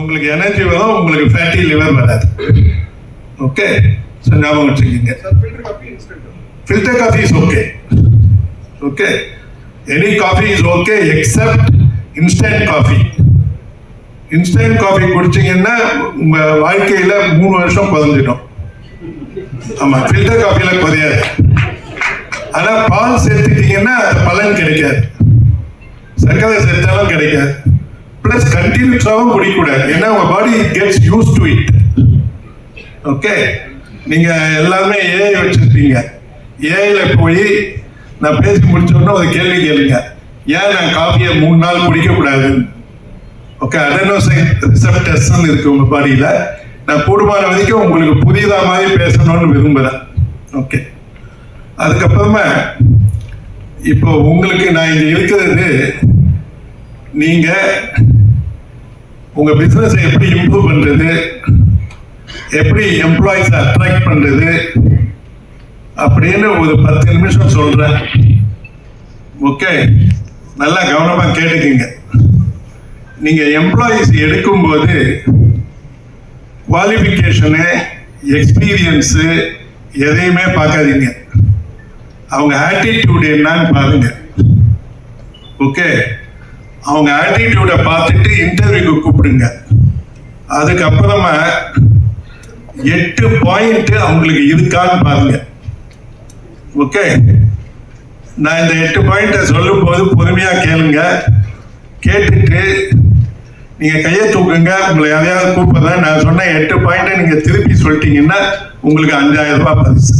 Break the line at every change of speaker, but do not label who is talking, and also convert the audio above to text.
உங்களுக்கு எனர்ஜி வரும் உங்களுக்கு ஃபேட்டி லிவர் வராது. ஓகே ஸோ ஞாபகம் வச்சுக்கோங்க. Filter coffee is okay okay any coffee is okay except instant coffee instant coffee குடிச்சீங்கன்னா உங்க வாழ்க்கையில மூணு வருஷம் குறைஞ்சிடும் ஆமா ஃபில்டர் காஃபில குறையாது. ஆனா பால் சேர்த்துட்டீங்கன்னா அது பலன் கிடைக்காது. சர்க்கரை சேர்த்தாலும் கிடைக்காது. பிளஸ் கண்டினியூஸாகவும் குடிக்கூடாது ஏன்னா உங்க body gets used to it okay நீங்க எல்லாமே ஏஐ வச்சிருப்பீங்க. ஏஐல போய் நான் பேசி முடிச்ச ஒரு கேள்வி கேளுங்க. ஏன் நான் காஃபியை மூணு நாள் குடிக்கக்கூடாது ஓகே அடனோசைன் ரிசப்டர்ஸ் இருக்கு உங்க பாடியில நான் கூடுமான வரைக்கும் உங்களுக்கு புதியதா மாதிரி பேசணும்னு விரும்புறேன். ஓகே அதுக்கப்புறமா இப்போ உங்களுக்கு நான் இங்க இருக்கிறது நீங்க உங்க பிசினஸ் எப்படி இம்ப்ரூவ் பண்றது? எப்படி எம்ப்ளாயிஸ் அட்ராக்ட் பண்றது? அப்படின்னு ஒரு பத்து நிமிஷம் சொல்றேன். ஓகே நல்லா கவனமா கேட்டுக்குங்க. நீங்க எம்ப்ளாயிஸ் எடுக்கும்போது குவாலிஃபிகேஷனு எக்ஸ்பீரியன்ஸு எதையுமே பார்க்காதீங்க. அவங்க ஆட்டிடியூடு என்னன்னு பாருங்க. ஓகே அவங்க ஆட்டிடியூடை பார்த்துட்டு இன்டர்வியூக்கு கூப்பிடுங்க. அதுக்கப்புறமா எட்டு பாயிண்ட் அவங்களுக்கு இருக்கான்னு பாருங்க. ஓகே நான் இந்த எட்டு பாயிண்ட்டை சொல்லும்போது பொறுமையாக கேளுங்க. கேட்டுட்டு நீங்கள் கையை தூக்குங்க. உங்களை யாரையாவது கூப்பிடுறேன். நான் சொன்ன எட்டு பாயிண்ட்டை நீங்கள் திருப்பி சொல்லிட்டீங்கன்னா உங்களுக்கு அஞ்சாயிரம் ரூபாய் பரிசு.